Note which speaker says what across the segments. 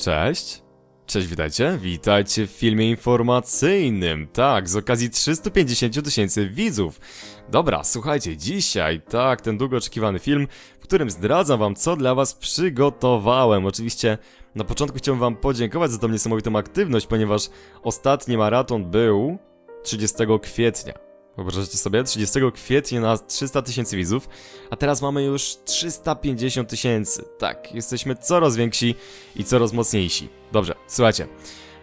Speaker 1: Cześć. Cześć, witajcie. Witajcie w filmie informacyjnym. Tak, z okazji 350 tysięcy widzów. Dobra, słuchajcie, dzisiaj, tak, ten długo oczekiwany film, w którym zdradzam wam, co dla was przygotowałem. Oczywiście na początku chciałbym wam podziękować za tą niesamowitą aktywność, ponieważ ostatni maraton był 30 kwietnia. Wyobrażacie sobie? 30 kwietnia na 300 tysięcy widzów, a teraz mamy już 350 tysięcy. Tak, jesteśmy coraz więksi i coraz mocniejsi. Dobrze, słuchajcie.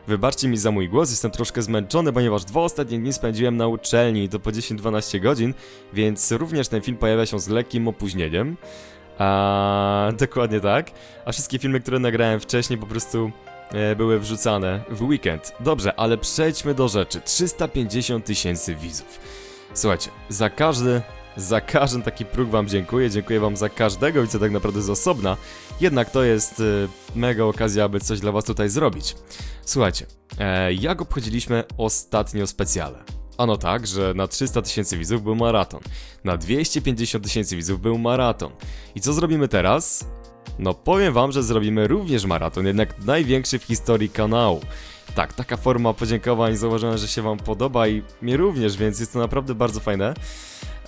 Speaker 1: Wybaczcie mi za mój głos, jestem troszkę zmęczony, ponieważ dwa ostatnie dni spędziłem na uczelni i to po 10-12 godzin, więc również ten film pojawia się z lekkim opóźnieniem. A, dokładnie tak. A wszystkie filmy, które nagrałem wcześniej, po prostu e, były wrzucane w weekend. Dobrze, ale przejdźmy do rzeczy. 350 tysięcy widzów. Słuchajcie, za każdy, za każdy taki próg wam dziękuję. Dziękuję wam za każdego i co tak naprawdę z osobna. Jednak to jest e, mega okazja, aby coś dla was tutaj zrobić. Słuchajcie, e, jak obchodziliśmy ostatnio specjale? Ano tak, że na 300 tysięcy widzów był maraton, na 250 tysięcy widzów był maraton. I co zrobimy teraz? No powiem wam, że zrobimy również maraton, jednak największy w historii kanału. Tak, taka forma podziękowań zauważyłem, że się wam podoba i mnie również, więc jest to naprawdę bardzo fajne.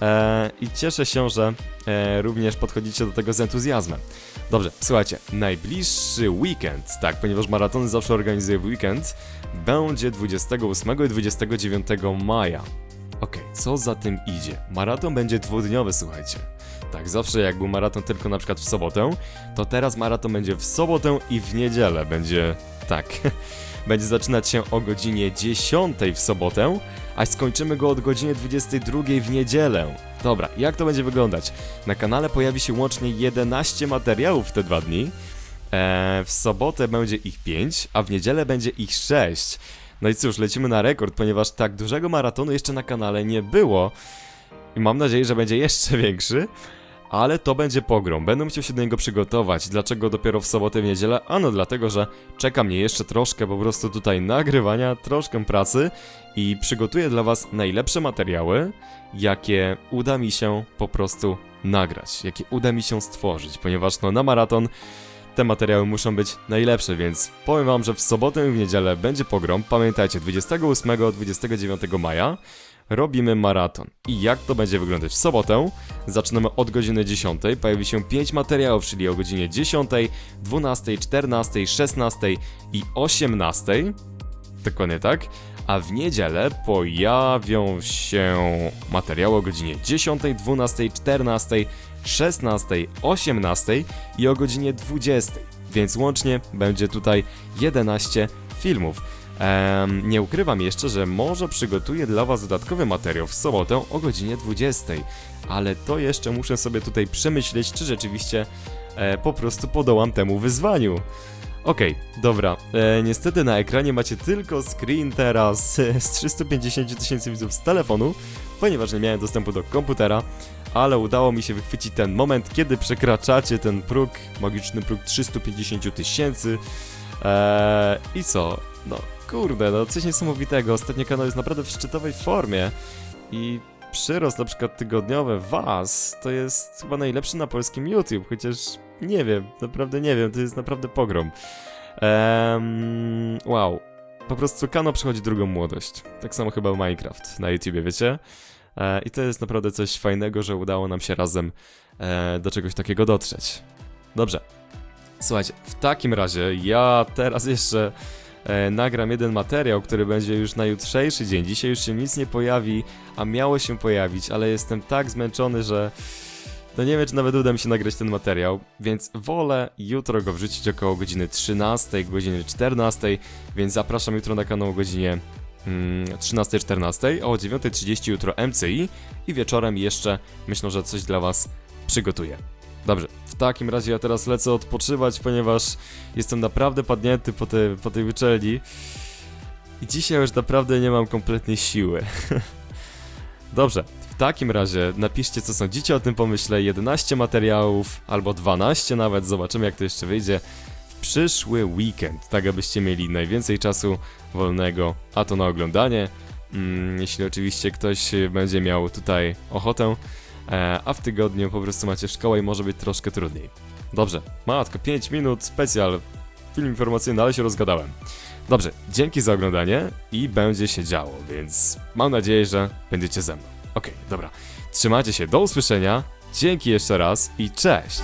Speaker 1: E, I cieszę się, że e, również podchodzicie do tego z entuzjazmem. Dobrze, słuchajcie, najbliższy weekend, tak, ponieważ maratony zawsze organizuję w weekend, będzie 28 i 29 maja. Okej, co za tym idzie? Maraton będzie dwudniowy, słuchajcie. Tak, zawsze jak był maraton tylko na przykład w sobotę, to teraz maraton będzie w sobotę i w niedzielę. Będzie tak. będzie zaczynać się o godzinie 10 w sobotę, a skończymy go od godziny 22 w niedzielę. Dobra, jak to będzie wyglądać? Na kanale pojawi się łącznie 11 materiałów w te dwa dni. Eee, w sobotę będzie ich 5, a w niedzielę będzie ich 6. No i cóż, lecimy na rekord, ponieważ tak dużego maratonu jeszcze na kanale nie było. I mam nadzieję, że będzie jeszcze większy. Ale to będzie pogrom, będę musiał się do niego przygotować. Dlaczego dopiero w sobotę, w niedzielę? Ano dlatego, że czeka mnie jeszcze troszkę po prostu tutaj nagrywania, troszkę pracy i przygotuję dla was najlepsze materiały, jakie uda mi się po prostu nagrać, jakie uda mi się stworzyć, ponieważ no na maraton te materiały muszą być najlepsze, więc powiem wam, że w sobotę i w niedzielę będzie pogrom. Pamiętajcie, 28-29 maja robimy maraton. I jak to będzie wyglądać w sobotę? Zaczynamy od godziny 10, pojawi się 5 materiałów, czyli o godzinie 10, 12, 14, 16 i 18. Dokładnie tak. A w niedzielę pojawią się materiały o godzinie 10, 12, 14, 16, 18 i o godzinie 20. Więc łącznie będzie tutaj 11 filmów. Em, nie ukrywam jeszcze, że może przygotuję dla Was dodatkowy materiał w sobotę o godzinie 20, ale to jeszcze muszę sobie tutaj przemyśleć, czy rzeczywiście e, po prostu podołam temu wyzwaniu. Okej, dobra. E, niestety na ekranie macie tylko screen teraz e, z 350 tysięcy widzów z telefonu, ponieważ nie miałem dostępu do komputera, ale udało mi się wychwycić ten moment, kiedy przekraczacie ten próg, magiczny próg 350 tysięcy. Eee, I co? No kurde, no coś niesamowitego. Ostatnio kanał jest naprawdę w szczytowej formie i przyrost na przykład tygodniowy was to jest chyba najlepszy na polskim YouTube, chociaż nie wiem, naprawdę nie wiem, to jest naprawdę pogrom. Ehm, wow. Po prostu kanał przechodzi drugą młodość. Tak samo chyba Minecraft na YouTubie, wiecie? E, I to jest naprawdę coś fajnego, że udało nam się razem e, do czegoś takiego dotrzeć. Dobrze. Słuchajcie, w takim razie ja teraz jeszcze e, nagram jeden materiał, który będzie już na jutrzejszy dzień. Dzisiaj już się nic nie pojawi, a miało się pojawić, ale jestem tak zmęczony, że no nie wiem, czy nawet uda mi się nagrać ten materiał, więc wolę jutro go wrzucić około godziny 13, godziny 14, więc zapraszam jutro na kanał o godzinie mm, 13-14, a o 9.30 jutro MCI i wieczorem jeszcze myślę, że coś dla Was przygotuję. Dobrze, takim razie ja teraz lecę odpoczywać, ponieważ jestem naprawdę padnięty po, te, po tej uczelni. I dzisiaj już naprawdę nie mam kompletnie siły. Dobrze, w takim razie napiszcie co sądzicie o tym pomyśle, 11 materiałów albo 12 nawet, zobaczymy jak to jeszcze wyjdzie w przyszły weekend, tak abyście mieli najwięcej czasu wolnego, a to na oglądanie, mm, jeśli oczywiście ktoś będzie miał tutaj ochotę, a w tygodniu po prostu macie szkołę i może być troszkę trudniej. Dobrze, matko, 5 minut, specjal, film informacyjny, ale się rozgadałem. Dobrze, dzięki za oglądanie i będzie się działo, więc mam nadzieję, że będziecie ze mną. Okej, dobra. Trzymajcie się, do usłyszenia, dzięki jeszcze raz i cześć!